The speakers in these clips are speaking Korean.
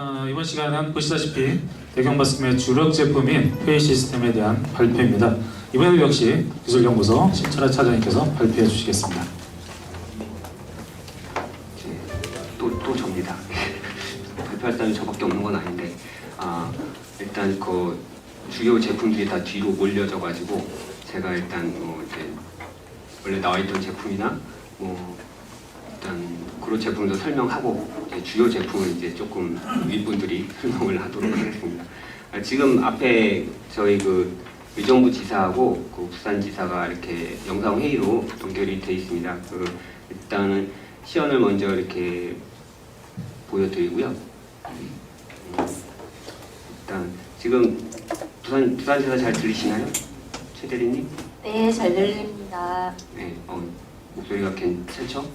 어, 이번 시간은 보시다시피 대경마스컴의 주력 제품인 회의 시스템에 대한 발표입니다. 이번에도 역시 기술연구소 신철아 차장님께서 발표해 주시겠습니다. 또, 또 접니다. 발표할 사람이 저밖에 없는 건 아닌데 아, 일단 그 주요 제품들이 다 뒤로 몰려져 가지고 제가 일단 뭐 이제 원래 나와 있던 제품이나 뭐 일단 그런 제품도 설명하고 주요 제품을 이제 조금 윗분들이 설명을 하도록 하겠습니다. 아, 지금 앞에 저희 그 의정부 지사하고 그 부산 지사가 이렇게 영상 회의로 연결이 돼 있습니다. 그 일단은 시연을 먼저 이렇게 보여드리고요. 음, 일단 지금 부산 부산 지사 잘 들리시나요, 최 대리님? 네, 잘 들립니다. 네, 어, 목소리가 괜찮죠?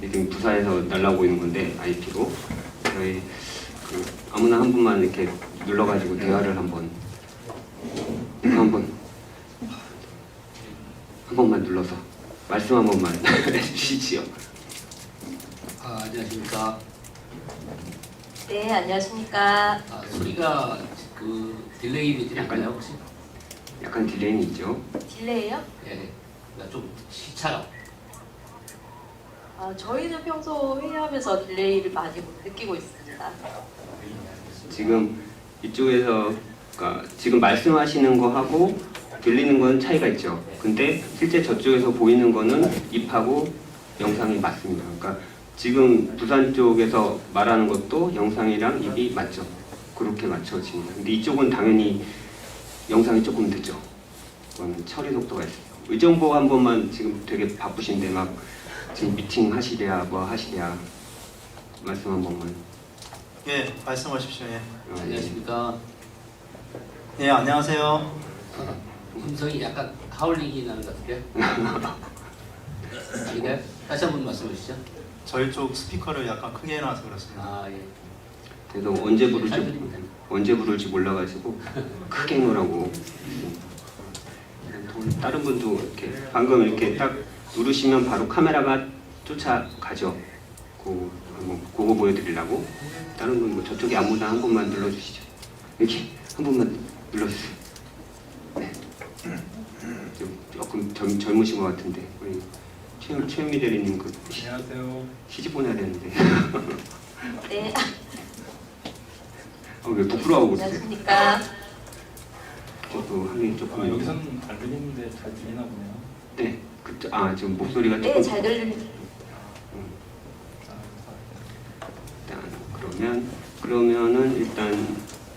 지금 부산에서 날라오고 있는 건데 IP로 저희 그 아무나 한 분만 이렇게 눌러가지고 대화를 한번 한번 한 번만 눌러서 말씀 한 번만 해주시지요. 아, 안녕하십니까. 네, 안녕하십니까. 아, 소리가 그 딜레이이 될까요 혹시? 약간 딜레이는 있죠. 딜레이요? 예, 그러니까 좀 시차가. 아, 저희는 평소 회의하면서 딜레이를 많이 못 느끼고 있습니다. 지금 이쪽에서 그러니까 지금 말씀하시는 거 하고 들리는 건 차이가 있죠. 근데 실제 저쪽에서 보이는 거는 입하고 영상이 맞습니다. 그러니까 지금 부산 쪽에서 말하는 것도 영상이랑 입이 맞죠. 그렇게 맞춰집니다. 근데 이쪽은 당연히 영상이 조금 늦죠. 그건 처리 속도가 있어요. 의정부 한 번만 지금 되게 바쁘신데 막 지금 미팅 하시랴 뭐 하시랴 말씀 한 번만. 예, 말씀하십시오. 예. 어, 예. 안녕하십니까. 예, 안녕하세요. 음성이 약간 하울링이 나는 것 같은데. 아닌가요? 다시 한 번 말씀해 주시죠. 저희 쪽 스피커를 약간 크게 해놔서 그렇습니다. 아, 예. 그래도 언제 잘 부를지 들립니다. 언제 부를지 몰라가지고 크게 놓으라고 다른 분도 이렇게 방금 이렇게 딱 누르시면 바로 카메라가 쫓아가죠. 그 한번 그거 보여드리려고 다른 분 뭐 저쪽에 아무나 한 번만 눌러주시죠. 이렇게 한 번만 눌러주세요. 네. 좀 조금 젊, 젊으신 것 같은데 우리 최, 최은미 대리님 그 시, 안녕하세요. 시집 보내야 되는데 네, 어, 왜 부끄러워하고 그러세요? 안녕하십니까. 저도 하긴 조금 아, 여기서는 잘 들리는데 잘 들리나 보네요. 네, 그아 지금 목소리가 조금 네, 잘 들립니다. 일단 그러면 그러면은 일단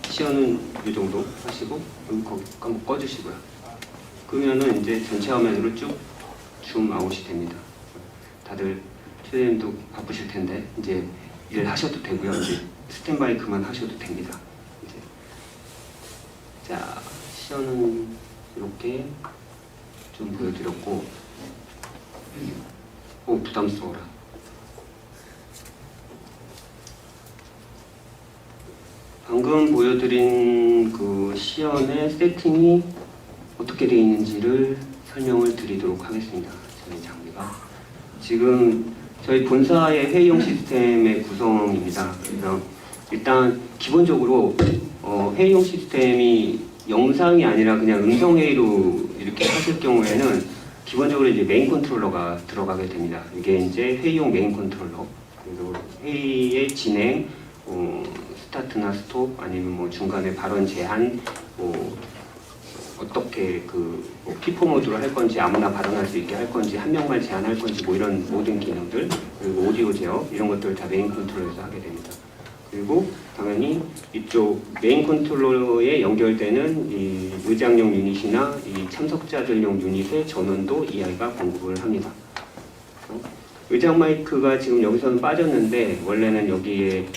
시연은 이 정도 하시고 여기 거기 한번 꺼주시고요. 그러면은 이제 전체 화면으로 쭉 줌 아웃이 됩니다. 다들 최대님도 바쁘실 텐데 이제 일 하셔도 되고요. 이제 스탠바이 그만 하셔도 됩니다. 이제 자 시연은 이렇게 좀 보여드렸고 오 부담스러워라. 방금 보여드린 그 시연의 세팅이 어떻게 되어 있는지를 설명을 드리도록 하겠습니다. 저희 장비가 지금 저희 본사의 회의용 시스템의 구성입니다. 그래서 일단 기본적으로 어, 회의용 시스템이 영상이 아니라 그냥 음성 회의로 이렇게 하실 경우에는 기본적으로 이제 메인 컨트롤러가 들어가게 됩니다. 이게 이제 회의용 메인 컨트롤러 그리고 회의의 진행, 어, 스타트나 스톱 아니면 뭐 중간에 발언 제한, 뭐 어떻게 그 뭐 피포 모드로 할 건지 아무나 발언할 수 있게 할 건지 한 명만 제한할 건지 뭐 이런 모든 기능들 그리고 오디오 제어 이런 것들 다 메인 컨트롤러에서 하게 됩니다. 그리고 당연히 이쪽 메인 컨트롤러에 연결되는 이 의장용 유닛이나 이 참석자들용 유닛의 전원도 EI가 공급을 합니다. 어? 의장 마이크가 지금 여기서는 빠졌는데 원래는 여기에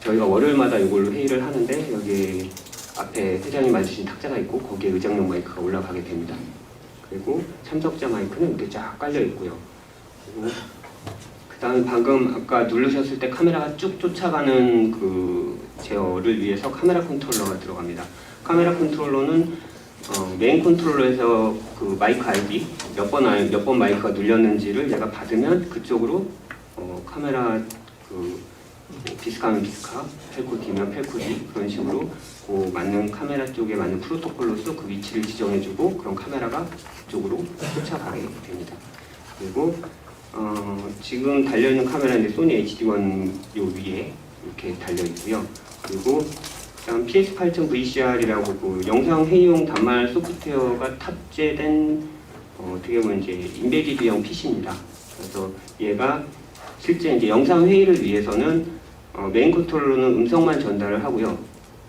저희가 월요일마다 이걸로 회의를 하는데 여기 앞에 회장님 만드신 탁자가 있고 거기에 의장용 마이크가 올라가게 됩니다. 그리고 참석자 마이크는 이렇게 쫙 깔려 있고요. 그리고 그다음에 방금 아까 누르셨을 때 카메라가 쭉 쫓아가는 그 제어를 위해서 카메라 컨트롤러가 들어갑니다. 카메라 컨트롤러는 어, 메인 컨트롤러에서 그 마이크 아이디 몇번 몇 번 마이크가 눌렸는지를 얘가 받으면 그쪽으로 어, 카메라 그뭐 비스카면 비스카, 펠코디면 펠코디 그런 식으로 그 맞는 카메라 쪽에 맞는 프로토콜로서 그 위치를 지정해주고 그런 카메라가 그쪽으로 쫓아가게 됩니다. 그리고 어, 지금 달려있는 카메라는 이제 소니 HD1 요 위에 이렇게 달려있고요. 그리고 그다음 PS8.0 VCR이라고 그 영상 회의용 단말 소프트웨어가 탑재된 어, 어떻게 보면 이제 인베디드형 PC입니다. 그래서 얘가 실제 이제 영상 회의를 위해서는 어, 메인 컨트롤러는 음성만 전달을 하고요.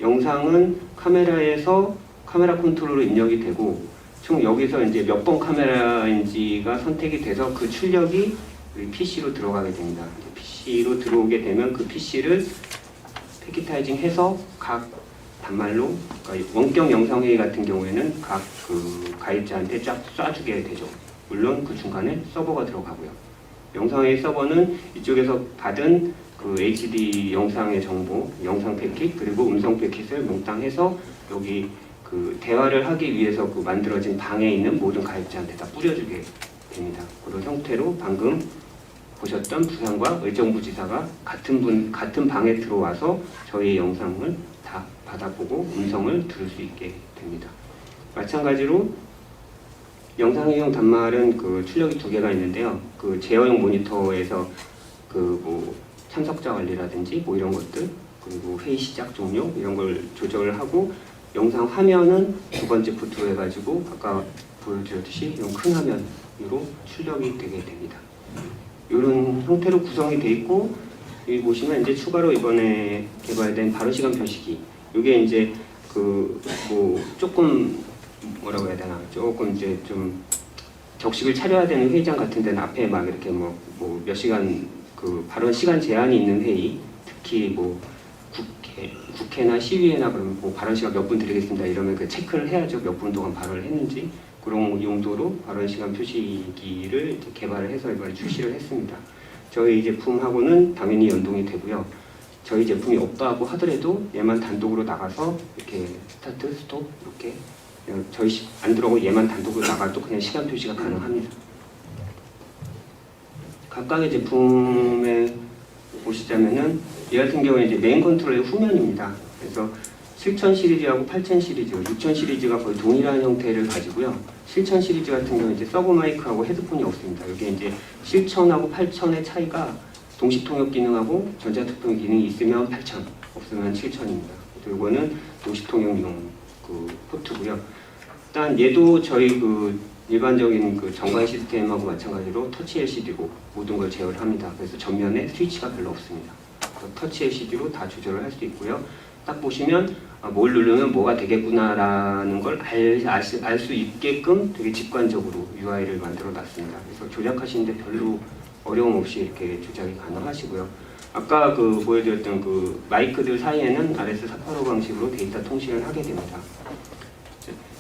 영상은 카메라에서 카메라 컨트롤로 입력이 되고 총 여기서 이제 몇 번 카메라인지가 선택이 돼서 그 출력이 PC로 들어가게 됩니다. PC로 들어오게 되면 그 PC를 패키타이징 해서 각 단말로 그러니까 원격 영상 회의 같은 경우에는 각 그 가입자한테 쫙 쏴주게 되죠. 물론 그 중간에 서버가 들어가고요. 영상 회의 서버는 이쪽에서 받은 그 HD 영상의 정보, 영상 패킷 그리고 음성 패킷을 몽땅 해서 여기 그 대화를 하기 위해서 그 만들어진 방에 있는 모든 가입자한테 다 뿌려주게 됩니다. 그런 형태로 방금 보셨던 부산과 의정부지사가 같은 분 같은 방에 들어와서 저희 영상을 다 받아보고 음성을 들을 수 있게 됩니다. 마찬가지로 영상용 단말은 그 출력이 두 개가 있는데요. 그 제어용 모니터에서 그 뭐 참석자 관리라든지 뭐 이런 것들 그리고 회의 시작 종료 이런 걸 조절을 하고 영상 화면은 두 번째 포트로 해가지고 아까 보여드렸듯이 이런 큰 화면으로 출력이 되게 됩니다. 이런 형태로 구성이 돼 있고 여기 보시면 이제 추가로 이번에 개발된 바로 시간 표시기. 이게 이제 그 뭐 조금 뭐라고 해야 되나? 조금 이제 좀 적식을 차려야 되는 회의장 같은 데는 앞에 막 이렇게 뭐뭐몇 시간 그 발언 시간 제한이 있는 회의. 특히 뭐 국회 국회나 시위회나 그러면 뭐 발언 시간 몇 분 드리겠습니다 이러면 그 체크를 해야죠 몇 분 동안 발언을 했는지 그런 용도로 발언 시간 표시기를 개발을 해서 이번에 출시를 했습니다. 저희 제품하고는 당연히 연동이 되고요. 저희 제품이 없다고 하더라도 얘만 단독으로 나가서 이렇게 스타트, 스톱 이렇게 저희 시- 안 들어오고 얘만 단독으로 나가도 그냥 시간 표시가 가능합니다. 각각의 제품에 보시자면은 얘 같은 경우에 이제 메인 컨트롤의 후면입니다. 그래서 7000 시리즈하고 8000 시리즈, 6000 시리즈가 거의 동일한 형태를 가지고요. 7000 시리즈 같은 경우는 이제 서브 마이크하고 헤드폰이 없습니다. 여기 이제 7000하고 8000의 차이가 동시 통역 기능하고 전자투표 기능이 있으면 8000, 없으면 7000입니다. 이거는 동시 통역용 그 포트고요. 일단 얘도 저희 그 일반적인 그 정관 시스템하고 마찬가지로 터치 LCD로 모든 걸 제어를 합니다. 그래서 전면에 스위치가 별로 없습니다. 터치 LCD로 다 조절을 할 수 있고요. 딱 보시면 아, 뭘 누르면 뭐가 되겠구나라는 걸알수 있게끔 되게 직관적으로 UI를 만들어 놨습니다. 그래서 조작하시는데 별로 어려움 없이 이렇게 조작이 가능하시고요. 아까 그 보여드렸던 그 마이크들 사이에는 RS485 방식으로 데이터 통신을 하게 됩니다.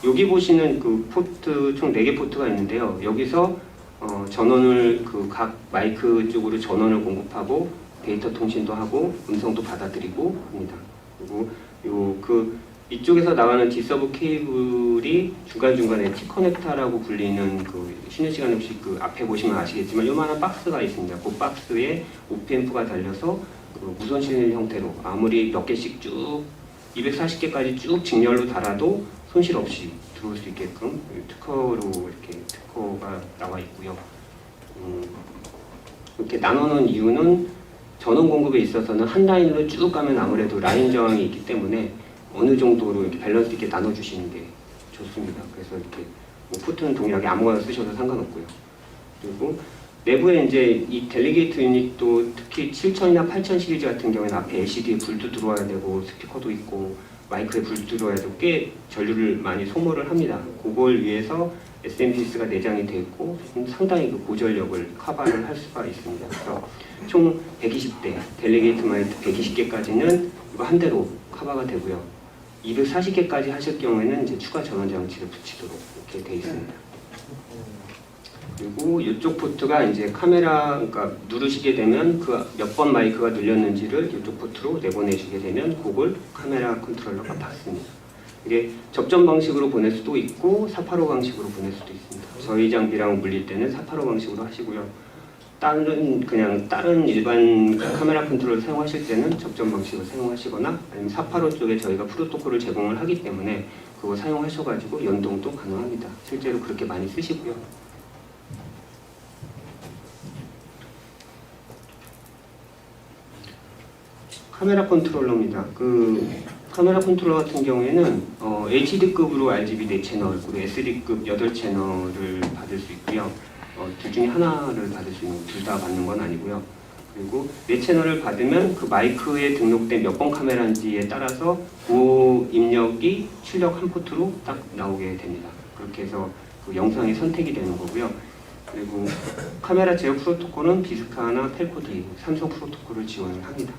여기 보시는 그 포트 총 4개 포트가 있는데요. 여기서 어, 전원을 그 각 마이크 쪽으로 전원을 공급하고 데이터 통신도 하고 음성도 받아들이고 합니다. 그리고 요 그 이쪽에서 나가는 디서브 케이블이 중간중간에 T 커넥터라고 불리는 그 쉬는 시간에 혹시 그 앞에 보시면 아시겠지만 요만한 박스가 있습니다. 그 박스에 OPM프가 달려서 그 무선 실행 형태로 아무리 몇 개씩 쭉 240개까지 쭉 직렬로 달아도 손실 없이 들어올 수 있게끔 특허로 이렇게 특허가 나와 있고요. 음, 이렇게 나눠놓은 이유는 전원 공급에 있어서는 한 라인으로 쭉 가면 아무래도 라인 저항이 있기 때문에 어느 정도로 이렇게 밸런스 있게 나눠주시는 게 좋습니다. 그래서 이렇게 뭐 포트는 동일하게 아무거나 쓰셔도 상관없고요. 그리고 내부에 이제 이 델리게이트 유닛도 특히 7000이나 8000 시리즈 같은 경우에는 앞에 LCD에 불도 들어와야 되고 스피커도 있고 마이크에 불도 들어와야 되고 꽤 전류를 많이 소모를 합니다. 그걸 위해서 SMPS가 내장이 되어 있고 상당히 그 고전력을 커버를 할 수가 있습니다. 그래서 총 120대 델리게이트 마이트 120개까지는 이거 한 대로 커버가 되고요. 240개까지 하실 경우에는 이제 추가 전원 장치를 붙이도록 이렇게 되어 있습니다. 그리고 이쪽 포트가 이제 카메라 그러니까 누르시게 되면 그 몇 번 마이크가 눌렸는지를 이쪽 포트로 내보내주게 되면 그걸 카메라 컨트롤러가 받습니다. 이게 접점 방식으로 보낼 수도 있고 485 방식으로 보낼 수도 있습니다. 저희 장비랑 물릴 때는 485 방식으로 하시고요. 다른 그냥 다른 일반 카메라 컨트롤을 사용하실 때는 접점 방식을 사용하시거나 아니면 485 쪽에 저희가 프로토콜을 제공을 하기 때문에 그거 사용하셔가지고 연동도 가능합니다. 실제로 그렇게 많이 쓰시고요. 카메라 컨트롤러입니다. 그 카메라 컨트롤러 같은 경우에는 어, HD급으로 RGB 4채널, 그리고 SD급 8채널을 받을 수 있고요. 어, 둘 중에 하나를 받을 수 있는 둘 다 받는 건 아니고요. 그리고 4채널을 받으면 그 마이크에 등록된 몇 번 카메라인지에 따라서 그 입력이 출력 한 포트로 딱 나오게 됩니다. 그렇게 해서 그 영상이 선택이 되는 거고요. 그리고 카메라 제어 프로토콜은 비스카나 펠코디, 삼성 프로토콜을 지원을 합니다.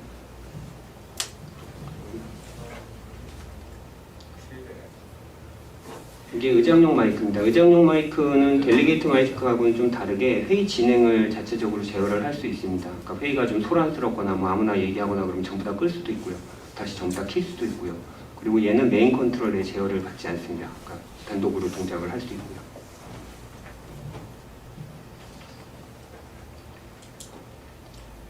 이게 의장용 마이크입니다. 의장용 마이크는 델리게이트 마이크하고는 좀 다르게 회의 진행을 자체적으로 제어를 할 수 있습니다. 그러니까 회의가 좀 소란스럽거나 뭐 아무나 얘기하거나 그러면 전부 다 끌 수도 있고요. 다시 전부 다 킬 수도 있고요. 그리고 얘는 메인 컨트롤의 제어를 받지 않습니다. 그러니까 단독으로 동작을 할 수 있고요.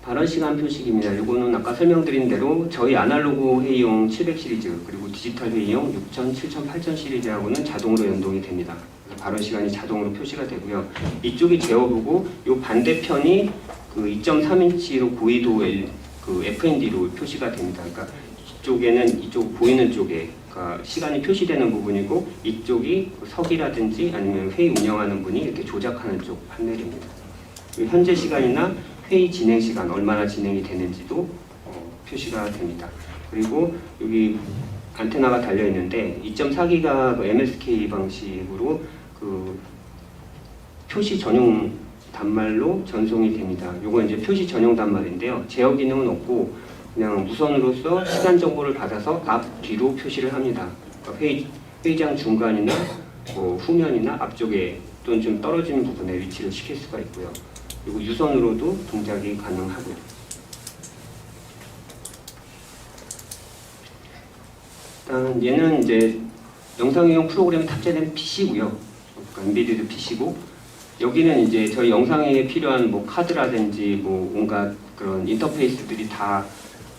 발언 시간 표식입니다. 이거는 아까 설명드린 대로 저희 아날로그 회의용 700 시리즈 그리고 디지털 회의용 6000, 7000, 8000 시리즈하고는 자동으로 연동이 됩니다. 발언 시간이 자동으로 표시가 되고요. 이쪽이 제어보고 이 반대편이 그 2.3인치로 고위도 L, 그 FND로 표시가 됩니다. 그러니까 이쪽에는 이쪽 보이는 쪽에 그러니까 시간이 표시되는 부분이고 이쪽이 그 석이라든지 아니면 회의 운영하는 분이 이렇게 조작하는 쪽 판넬입니다. 그 현재 시간이나 회의 진행 시간 얼마나 진행이 되는지도 어, 표시가 됩니다. 그리고 여기 안테나가 달려 있는데 2.4기가 그 MSK 방식으로 그 표시 전용 단말로 전송이 됩니다. 요거 이제 표시 전용 단말인데요. 제어 기능은 없고 그냥 무선으로서 시간 정보를 받아서 앞 뒤로 표시를 합니다. 그러니까 회의, 회의장 중간이나 뭐 후면이나 앞쪽에 또는 좀 떨어지는 부분에 위치를 시킬 수가 있고요. 그리고 유선으로도 동작이 가능하고요. 일단 얘는 이제 영상용 프로그램 탑재된 PC고요. 엔비디드 PC고 여기는 이제 저희 영상에 필요한 뭐 카드라든지 뭐 온갖 그런 인터페이스들이 다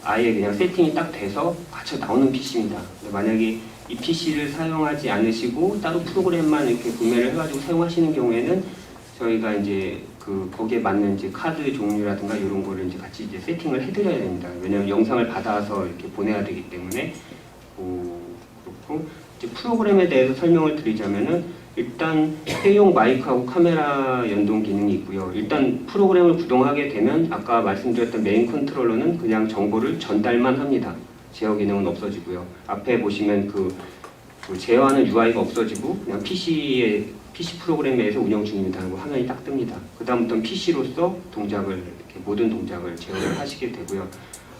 아예 그냥 세팅이 딱 돼서 갖춰 나오는 PC입니다. 만약에 이 PC를 사용하지 않으시고 따로 프로그램만 이렇게 구매를 해가지고 사용하시는 경우에는 저희가 이제 그 거기에 맞는 이제 카드 종류라든가 이런 거를 이제 같이 이제 세팅을 해드려야 됩니다. 왜냐하면 영상을 받아서 이렇게 보내야 되기 때문에 어, 그렇고 이제 프로그램에 대해서 설명을 드리자면은 일단 회용 마이크하고 카메라 연동 기능이 있고요. 일단 프로그램을 구동하게 되면 아까 말씀드렸던 메인 컨트롤러는 그냥 정보를 전달만 합니다. 제어 기능은 없어지고요. 앞에 보시면 그, 그 제어하는 UI가 없어지고 그냥 PC에 PC 프로그램에서 운영 중입니다 하고 화면이 딱 뜹니다. 그 다음부터는 PC로서 동작을 이렇게 모든 동작을 제어를 하시게 되고요.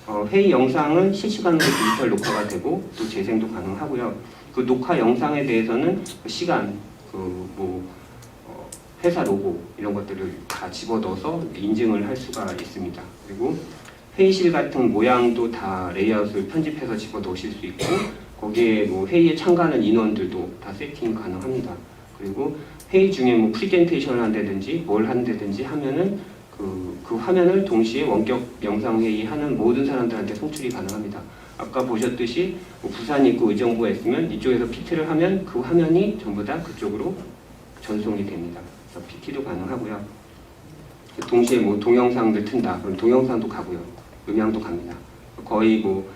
어, 회의 영상은 실시간으로 디지털 녹화가 되고 또 재생도 가능하고요. 그 녹화 영상에 대해서는 그 시간, 그뭐 어, 회사 로고 이런 것들을 다 집어넣어서 인증을 할 수가 있습니다. 그리고 회의실 같은 모양도 다 레이아웃을 편집해서 집어넣으실 수 있고 거기에 뭐 회의에 참가하는 인원들도 다 세팅 가능합니다. 그리고 회의 중에 뭐 프리젠테이션을 한다든지 뭘 한다든지 하면은 그, 그 화면을 동시에 원격 영상 회의 하는 모든 사람들한테 송출이 가능합니다. 아까 보셨듯이 뭐 부산 있고 의정부가 있으면 이쪽에서 PT를 하면 그 화면이 전부 다 그쪽으로 전송이 됩니다. 그래서 PT도 가능하고요. 동시에 뭐 동영상들 튼다. 그럼 동영상도 가고요. 음향도 갑니다. 거의 뭐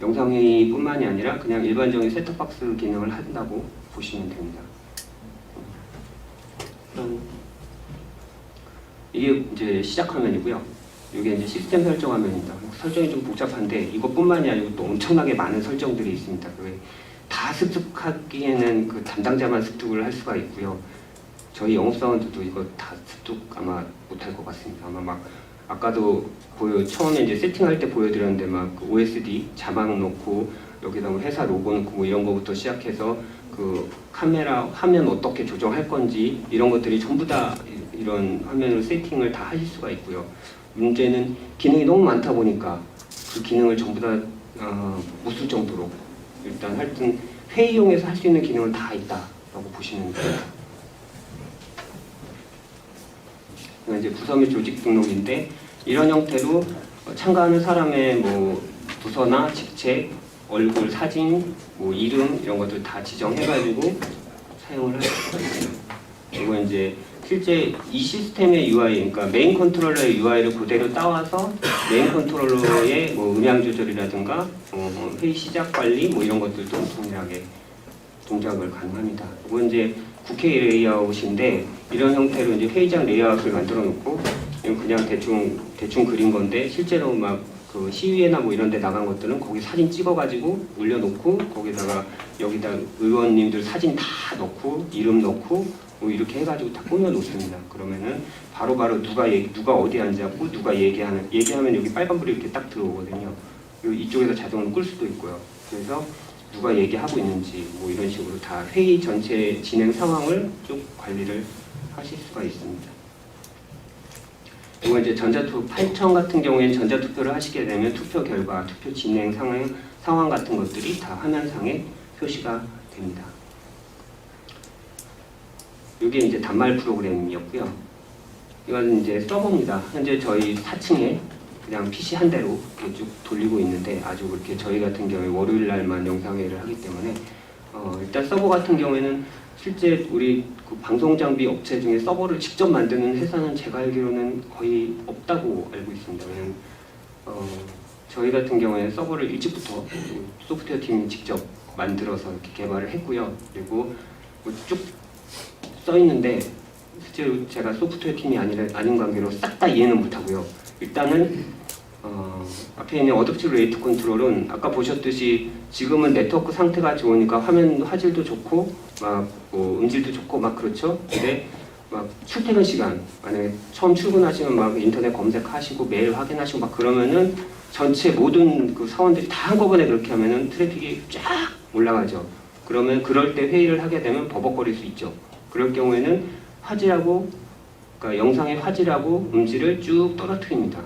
영상회의뿐만이 아니라 그냥 일반적인 셋톱박스 기능을 한다고 보시면 됩니다. 그럼 이게 이제 시작 화면이고요. 이게 이제 시스템 설정 화면입니다. 설정이 좀 복잡한데 이것뿐만이 아니고 또 엄청나게 많은 설정들이 있습니다. 다 습득하기에는 그 담당자만 습득을 할 수가 있고요. 저희 영업사원들도 이거 다 습득 아마 못할 것 같습니다. 아마 막 아까도 보여 처음에 이제 세팅할 때 보여드렸는데 막 그 OSD 자막 넣고 여기다 뭐 회사 로고 넣고 뭐 이런 거부터 시작해서 그 카메라 화면 어떻게 조정할 건지 이런 것들이 전부 다 이- 이런 화면을 세팅을 다 하실 수가 있고요. 문제는 기능이 너무 많다 보니까 그 기능을 전부 다 어, 못쓸 정도로 일단 하여튼 회의용에서 할 수 있는 기능은 다 있다라고 보시면 됩니다. 이제 부서 및 조직 등록인데 이런 형태로 어, 참가하는 사람의 뭐 부서나 직책, 얼굴, 사진, 뭐 이름 이런 것들 다 지정해가지고 사용을 할 수가 있어요. 그리고 이제 실제 이 시스템의 UI, 그러니까 메인 컨트롤러의 UI를 그대로 따와서 메인 컨트롤러의 뭐 음향 조절이라든가 어, 회의 시작 관리 뭐 이런 것들도 동일하게 동작을 가능합니다. 이건 이제 국회 레이아웃인데 이런 형태로 이제 회의장 레이아웃을 만들어 놓고 그냥 대충 대충 그린 건데 실제로 막 그 시위회나 뭐 이런 데 나간 것들은 거기 사진 찍어가지고 올려놓고 거기다가 여기다 의원님들 사진 다 넣고 이름 넣고 뭐 이렇게 해가지고 다 꾸며 놓습니다. 그러면은 바로 바로 누가 얘기, 누가 어디 앉았고 누가 얘기하는 얘기하면 여기 빨간불이 이렇게 딱 들어오거든요. 이쪽에서 자동으로 끌 수도 있고요. 그래서 누가 얘기하고 있는지 뭐 이런 식으로 다 회의 전체 진행 상황을 쭉 관리를 하실 수가 있습니다. 그리고 이제 전자투 8천 같은 경우에는 전자투표를 하시게 되면 투표 결과, 투표 진행 상황, 상황 같은 것들이 다 화면상에 표시가 됩니다. 이게 이제 단말 프로그램이었고요. 이건 이제 서버입니다. 현재 저희 4층에 그냥 PC 한 대로 이렇게 쭉 돌리고 있는데 아주 그렇게 저희 같은 경우에 월요일 날만 영상회의를 하기 때문에 어, 일단 서버 같은 경우에는 실제 우리 그 방송 장비 업체 중에 서버를 직접 만드는 회사는 제가 알기로는 거의 없다고 알고 있습니다. 어, 저희 같은 경우에 서버를 일찍부터 그 소프트웨어 팀이 직접 만들어서 이렇게 개발을 했고요. 그리고 뭐쭉 써 있는데 실제로 제가 소프트웨어 팀이 아니라 아닌 관계로 싹 다 이해는 못하고요. 일단은 어, 앞에 있는 어댑티브 레이트 컨트롤은 아까 보셨듯이 지금은 네트워크 상태가 좋으니까 화면 화질도 좋고 막 뭐 음질도 좋고 막 그렇죠. 근데 막 출퇴근 시간 만약에 처음 출근하시면 막 인터넷 검색하시고 메일 확인하시고 막 그러면은 전체 모든 그 사원들이 다 한꺼번에 그렇게 하면은 트래픽이 쫙 올라가죠. 그러면 그럴 때 회의를 하게 되면 버벅거릴 수 있죠. 그럴 경우에는 화질하고 그러니까 영상의 화질하고 음질을 쭉 떨어뜨립니다.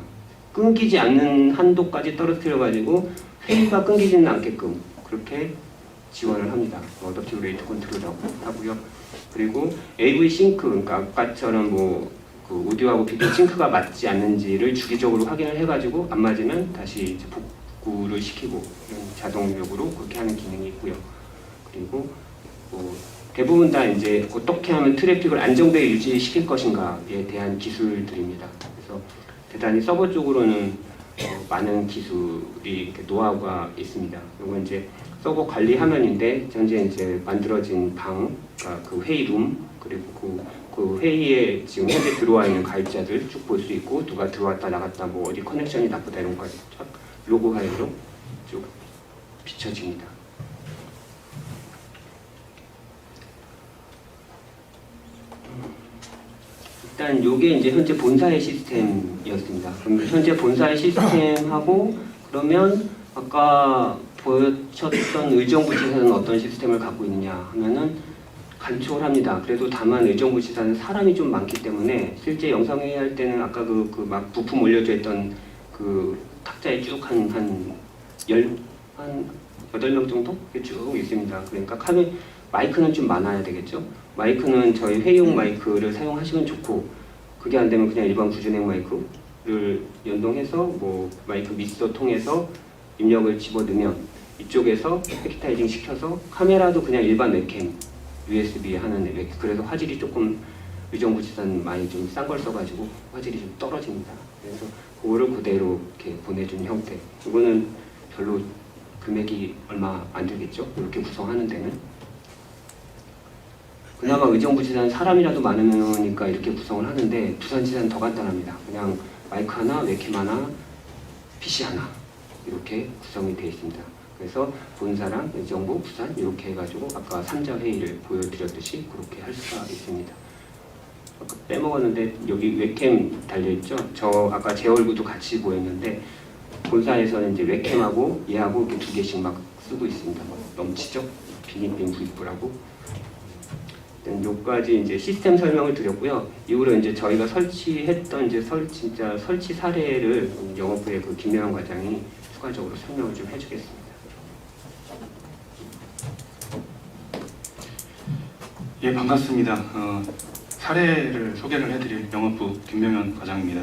끊기지 않는 한도까지 떨어뜨려 가지고 회의가 끊기지는 않게끔 그렇게 지원을 합니다. 어댑티브 레이트 컨트롤이라고 하고요. 그리고 AV 싱크 그러니까 아까처럼 뭐 그 오디오하고 비디오 싱크가 맞지 않는지를 주기적으로 확인을 해가지고 안 맞으면 다시 복구를 시키고 자동적으로 그렇게 하는 기능이 있고요. 그리고 뭐 대부분 다 이제 어떻게 하면 트래픽을 안정되게 유지시킬 것인가에 대한 기술들입니다. 그래서 대단히 서버 쪽으로는 어, 많은 기술이 노하우가 있습니다. 이건 이제 서버 관리 화면인데 현재 이제 만들어진 방, 그러니까 그 회의룸 그리고 그, 그 회의에 지금 현재 들어와 있는 가입자들 쭉 볼 수 있고 누가 들어왔다 나갔다 뭐 어디 커넥션이 나쁘다 이런 거까지 쫙 파일로 쭉 비춰집니다. 일단 요게 이제 현재 본사의 시스템이었습니다. 그럼 현재 본사의 시스템하고 그러면 아까 보여줬던 의정부지사는 어떤 시스템을 갖고 있느냐 하면은 간초합니다. 그래도 다만 의정부지사는 사람이 좀 많기 때문에 실제 영상회의 할 때는 아까 그그막 부품 올려져 있던 그 탁자에 쭉한 한열한 여덟 명 정도 이렇게 쭉 있습니다. 그러니까 카메 마이크는 좀 많아야 되겠죠. 마이크는 저희 회의용 마이크를 사용하시면 좋고 그게 안 되면 그냥 일반 구준행 마이크를 연동해서 뭐 마이크 미스터 통해서 입력을 집어넣으면 이쪽에서 팩타이징 시켜서 카메라도 그냥 일반 웹캠 USB 하는 웹 그래서 화질이 조금 의정부지사는 많이 좀 싼 걸 써가지고 화질이 좀 떨어집니다. 그래서 그거를 그대로 이렇게 보내준 형태. 이거는 별로 금액이 얼마 안 들겠죠. 이렇게 구성하는 데는. 그나마 의정부지사는 사람이라도 많으니까 이렇게 구성을 하는데 부산지사는 더 간단합니다. 그냥 마이크 하나, 웹캠 하나, PC 하나 이렇게 구성이 되어 있습니다. 그래서 본사랑 의정부, 부산 이렇게 해가지고 아까 삼자 회의를 보여드렸듯이 그렇게 할 수가 있습니다. 아까 빼먹었는데 여기 웹캠 달려있죠? 저 아까 제 얼굴도 같이 보였는데 본사에서는 이제 웹캠하고 얘하고 이렇게 두 개씩 막 쓰고 있습니다. 막 넘치죠? 비빔빔 구입부라고. 여기까지 이제 시스템 설명을 드렸고요. 이후로 이제 저희가 설치했던 이제 설 진짜 설치 사례를 영업부의 그 김명환 과장이 추가적으로 설명을 좀 해주겠습니다. 예, 반갑습니다. 어, 사례를 소개를 해드릴 영업부 김명현 과장입니다.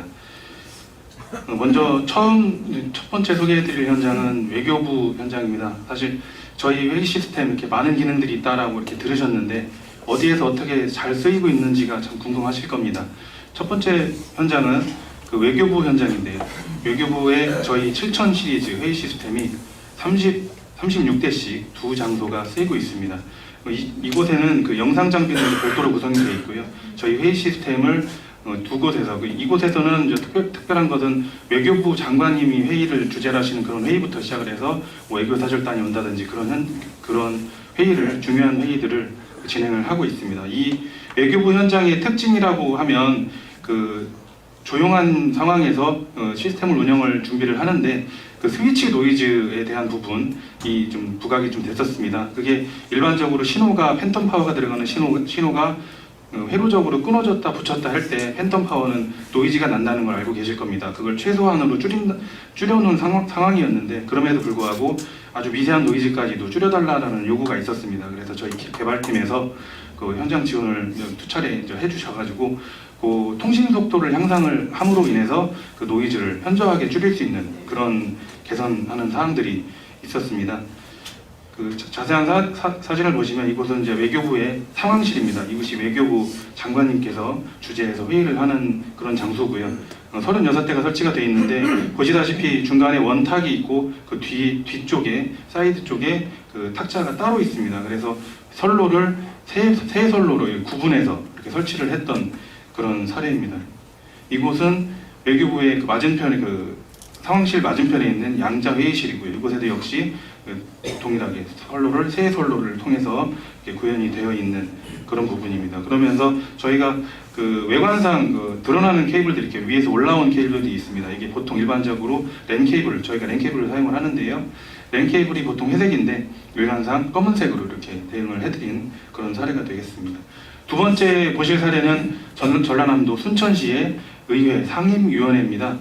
어, 먼저 처음 첫 번째 소개해드릴 현장은 외교부 현장입니다. 사실 저희 회의 시스템 이렇게 많은 기능들이 있다라고 이렇게 들으셨는데 어디에서 어떻게 잘 쓰이고 있는지가 참 궁금하실 겁니다. 첫 번째 현장은 그 외교부 현장인데요. 외교부의 저희 7000 시리즈 회의 시스템이 30, 36대씩 두 장소가 쓰이고 있습니다. 이, 이곳에는 그 영상 장비들이 별도로 구성이 되어 있고요. 저희 회의 시스템을 어, 두 곳에서 그 이곳에서는 이제 특별, 특별 한 것은 외교부 장관님이 회의를 주재를 하시는 그런 회의부터 시작을 해서 뭐 외교 사절단이 온다든지 그런 현, 그런 회의를 중요한 회의들을 진행을 하고 있습니다. 이 외교부 현장의 특징이라고 하면 그 조용한 상황에서 어, 시스템을 운영을 준비를 하는데 그 스위치 노이즈에 대한 부분이 좀 부각이 좀 됐었습니다. 그게 일반적으로 신호가 팬텀 파워가 들어가는 신호, 신호가 어, 회로적으로 끊어졌다 붙였다 할 때 팬텀 파워는 노이즈가 난다는 걸 알고 계실 겁니다. 그걸 최소한으로 줄인, 줄여놓은 상황, 상황이었는데 그럼에도 불구하고 아주 미세한 노이즈까지도 줄여달라는 요구가 있었습니다. 그래서 저희 기- 개발팀에서 그 현장 지원을 두 차례 해주셔가지고 그 통신 속도를 향상을 함으로 인해서 그 노이즈를 현저하게 줄일 수 있는 그런 개선하는 사항들이 있었습니다. 그 자- 자세한 사, 진을 보시면 이곳은 이제 외교부의 상황실입니다. 이곳이 외교부 장관님께서 주재해서 회의를 하는 그런 장소고요. 어, 36대가 설치가 되어 있는데 보시다시피 중간에 원탁이 있고 그 뒤 뒤쪽에 사이드 쪽에 그 탁자가 따로 있습니다. 그래서 선로를 세, 세 선로로 구분해서 이렇게 설치를 했던 그런 사례입니다. 이곳은 외교부의 그 맞은편에 그 상황실 맞은편에 있는 양자 회의실이고요. 이곳에도 역시 그 동일하게 선로를 세 선로를 통해서 구현이 되어 있는 그런 부분입니다. 그러면서 저희가 그 외관상 그 드러나는 케이블들이 이렇게 위에서 올라온 케이블들이 있습니다. 이게 보통 일반적으로 랜 케이블 저희가 랜 케이블을 사용을 하는데요. 랜 케이블이 보통 회색인데 외관상 검은색으로 이렇게 대응을 해드린 그런 사례가 되겠습니다. 두 번째 보실 사례는 전, 전라남도 순천시의 의회 상임위원회입니다.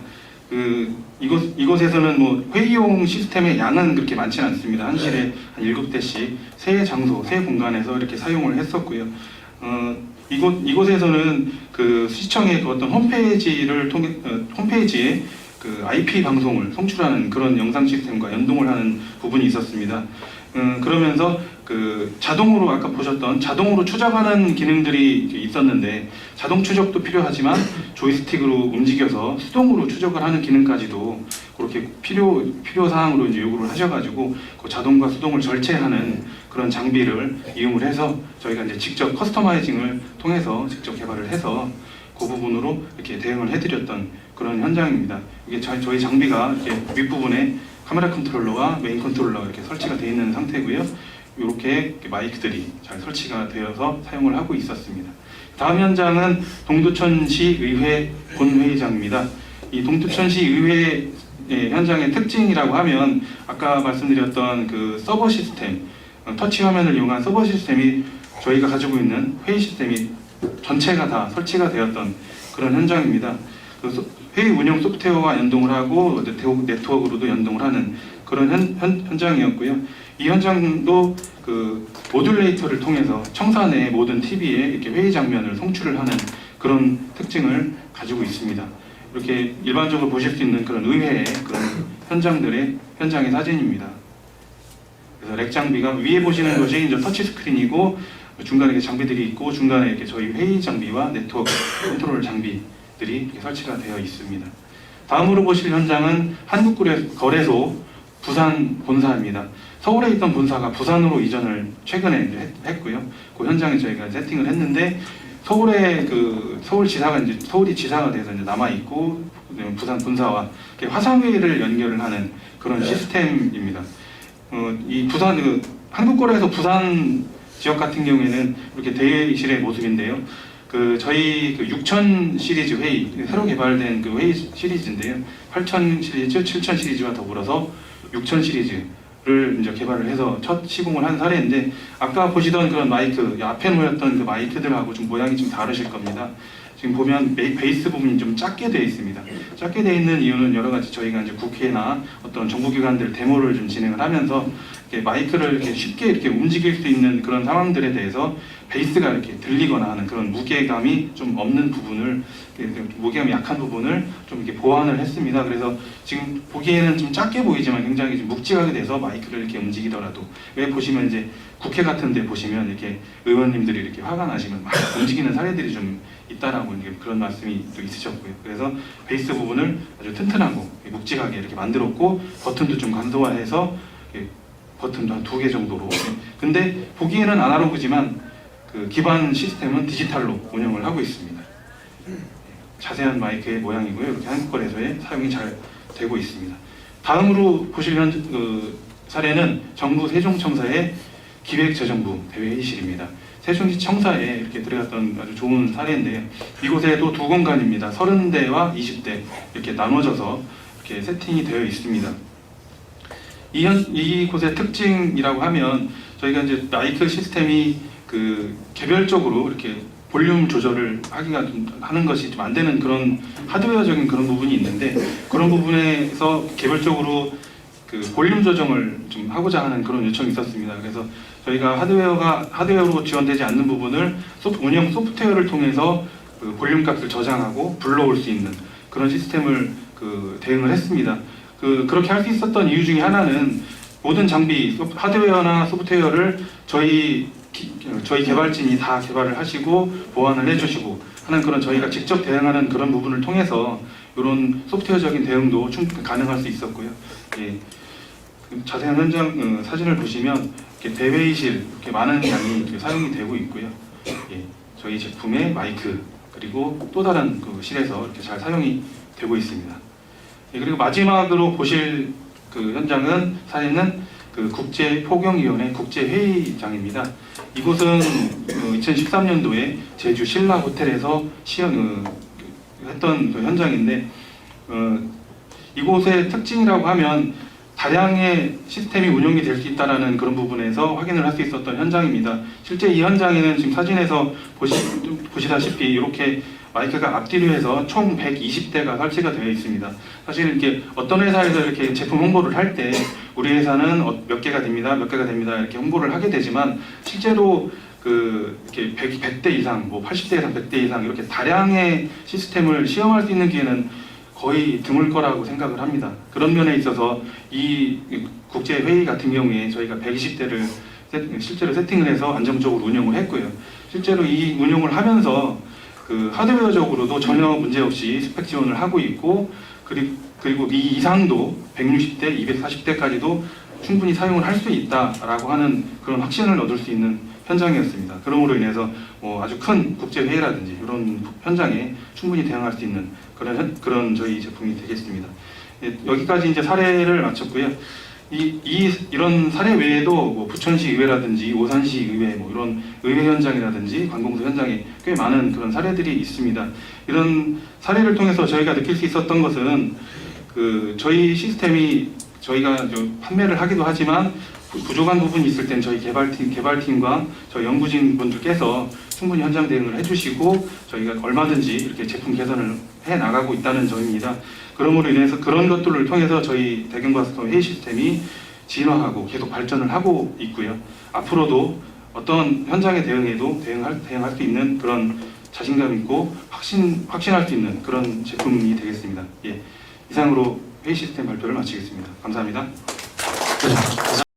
그 이곳 이곳에서는 뭐 회의용 시스템의 양은 그렇게 많지는 않습니다. 한 실에 한 일곱 대씩 세 장소, 세 공간에서 이렇게 사용을 했었고요. 어, 이곳 이곳에서는 그 시청의 그 어떤 홈페이지를 통해 어, 홈페이지에 그 IP 방송을 송출하는 그런 영상 시스템과 연동을 하는 부분이 있었습니다. 음, 그러면서 그 자동으로 아까 보셨던 자동으로 추적하는 기능들이 있었는데 자동 추적도 필요하지만 조이스틱으로 움직여서 수동으로 추적을 하는 기능까지도 그렇게 필요 필요 사항으로 이제 요구를 하셔가지고 그 자동과 수동을 절체하는 그런 장비를 이용을 해서 저희가 이제 직접 커스터마이징을 통해서 직접 개발을 해서 그 부분으로 이렇게 대응을 해드렸던 그런 현장입니다. 이게 저희 장비가 이렇게 윗부분에 카메라 컨트롤러와 메인 컨트롤러가 이렇게 설치가 되어 있는 상태고요. 이렇게 마이크들이 잘 설치가 되어서 사용을 하고 있었습니다. 다음 현장은 동두천시 의회 본회의장입니다. 이 동두천시 의회 예, 현장의 특징이라고 하면 아까 말씀드렸던 그 서버 시스템, 어, 터치 화면을 이용한 서버 시스템이 저희가 가지고 있는 회의 시스템이 전체가 다 설치가 되었던 그런 현장입니다. 그 소- 회의 운영 소프트웨어와 연동을 하고 네트워크- 네트워크로도 연동을 하는 그런 현, 현, 현 장이었고요. 이 현장도 그 모듈레이터를 통해서 청산의 모든 TV에 이렇게 회의 장면을 송출을 하는 그런 특징을 가지고 있습니다. 이렇게 일반적으로 보실 수 있는 그런 의회의 그런 현장들의 현장의 사진입니다. 그래서 렉 장비가 위에 보시는 것이 이제 터치 스크린이고 중간에 이렇게 장비들이 있고 중간에 이렇게 저희 회의 장비와 네트워크 컨트롤 장비들이 설치가 되어 있습니다. 다음으로 보실 현장은 한국거래소 부산 본사입니다. 서울에 있던 본사가 부산으로 이전을 최근에 했고요. 그 현장에 저희가 세팅을 했는데 서울에 그 서울지사가 이제 서울이 지사가 돼서 이제 남아 있고 부산 본사와 화상회의를 연결을 하는 그런 시스템입니다. 어, 이 부산 그 한국거래소 부산 지역 같은 경우에는 이렇게 대회실의 모습인데요. 그 저희 그 6천 시리즈 회의 새로 개발된 그 회의 시리즈인데요. 8천 시리즈, 7천 시리즈와 더불어서 6천 시리즈 를 이제 개발을 해서 첫 시공을 한 사례인데 아까 보시던 그런 마이크 앞에 놓였던 그 마이크들하고 좀 모양이 좀 다르실 겁니다. 지금 보면 베- 베이스 부분이 좀 작게 되어 있습니다. 작게 되어 있는 이유는 여러 가지 저희가 이제 국회나 어떤 정부기관들 데모를 좀 진행을 하면서 이렇게 마이크를 이렇게 쉽게 이렇게 움직일 수 있는 그런 상황들에 대해서 베이스가 이렇게 들리거나 하는 그런 무게감이 좀 없는 부분을 무게감이 약한 부분을 좀 이렇게 보완을 했습니다. 그래서 지금 보기에는 좀 작게 보이지만 굉장히 좀 묵직하게 돼서 마이크를 이렇게 움직이더라도 왜 보시면 이제 국회 같은데 보시면 이렇게 의원님들이 이렇게 화가 나시면 막 움직이는 사례들이 좀 있다라고 그런 말씀이 또 있으셨고요. 그래서 베이스 부분을 아주 튼튼하고 묵직하게 이렇게 만들었고 버튼도 좀 간소화해서 버튼도 한 두 개 정도로. 네. 근데 보기에는 아날로그지만 그 기반 시스템은 디지털로 운영을 하고 있습니다. 자세한 마이크의 모양이고요. 이렇게 한국거래소에 사용이 잘 되고 있습니다. 다음으로 보실 현, 그 사례는 정부 세종청사의 기획재정부 대회의실입니다. 세종시 청사에 이렇게 들어갔던 아주 좋은 사례인데 이곳에도 두 공간입니다. 30대와 20대 이렇게 나눠져서 이렇게 세팅이 되어 있습니다. 이 현, 이곳의 특징이라고 하면 저희가 이제 마이크 시스템이 그 개별적으로 이렇게 볼륨 조절을 하기가 좀 하는 것이 좀 안 되는 그런 하드웨어적인 그런 부분이 있는데 그런 부분에서 개별적으로 그 볼륨 조정을 좀 하고자 하는 그런 요청이 있었습니다. 그래서 저희가 하드웨어가 하드웨어로 지원되지 않는 부분을 소프- 운영 소프트웨어를 통해서 그 볼륨 값을 저장하고 불러올 수 있는 그런 시스템을 그 대응을 했습니다. 그 그렇게 할 수 있었던 이유 중에 하나는 모든 장비 하드웨어나 소프트웨어를 저희 기- 저희 개발진이 다 개발을 하시고 보완을 해주시고 하는 그런 저희가 직접 대응하는 그런 부분을 통해서 이런 소프트웨어적인 대응도 충분히 가능할 수 있었고요. 예. 그 자세한 현장 어, 사진을 보시면 이렇게 대회의실 이렇게 많은 양이 이렇게 사용이 되고 있고요. 예. 저희 제품의 마이크 그리고 또 다른 그 실에서 이렇게 잘 사용이 되고 있습니다. 예, 그리고 마지막으로 보실 그 현장은 사진은 그 국제포경위원회 국제회의장입니다. 이곳은 2013년도에 제주 신라 호텔에서 시연 어, 그 했던 그 현장인데 어, 이곳의 특징이라고 하면 다량의 시스템이 운영이 될 수 있다는 그런 부분에서 확인을 할 수 있었던 현장입니다. 실제 이 현장에는 지금 사진에서 보시, 보시다시피 이렇게 마이크가 앞뒤로 해서 총 120대가 설치가 되어 있습니다. 사실 이렇게 어떤 회사에서 이렇게 제품 홍보를 할 때 우리 회사는 어- 몇 개가 됩니다, 몇 개가 됩니다 이렇게 홍보를 하게 되지만 실제로 그 이렇게 100, 대 이상, 뭐 80대 이상, 100대 이상 이렇게 다량의 시스템을 시험할 수 있는 기회는 거의 드물 거라고 생각을 합니다. 그런 면에 있어서 이 국제 회의 같은 경우에 저희가 120대를 실제로 세팅을 해서 안정적으로 운영을 했고요. 실제로 이 운영을 하면서 그 하드웨어적으로도 전혀 문제 없이 스펙 지원을 하고 있고 그리고 이 이상도 160대, 240대까지도 충분히 사용을 할 수 있다라고 하는 그런 확신을 얻을 수 있는 현장이었습니다. 그러므로 인해서 뭐 아주 큰 국제 회의라든지 이런 현장에 충분히 대응할 수 있는 그런 현- 그런 저희 제품이 되겠습니다. 예, 여기까지 이제 사례를 마쳤고요. 이, 이 이런 사례 외에도 뭐 부천시 의회라든지 오산시 의회 뭐 이런 의회 현장이라든지 관공서 현장에 꽤 많은 그런 사례들이 있습니다. 이런 사례를 통해서 저희가 느낄 수 있었던 것은 그 저희 시스템이 저희가 좀 판매를 하기도 하지만 부- 부족한 부분이 있을 땐 저희 개발팀 개발팀과 저희 연구진 분들께서 충분히 현장 대응을 해주시고 저희가 얼마든지 이렇게 제품 개선을 해 나가고 있다는 점입니다. 그러므로 인해서 그런 것들을 통해서 저희 대경과스터 회의 시스템이 진화하고 계속 발전을 하고 있고요. 앞으로도 어떤 현장에 대응해도 대응할, 대응할 수 있는 그런 자신감 있고 확신, 확신할 수 있는 그런 제품이 되겠습니다. 예. 이상으로 회의 시스템 발표를 마치겠습니다. 감사합니다. 네,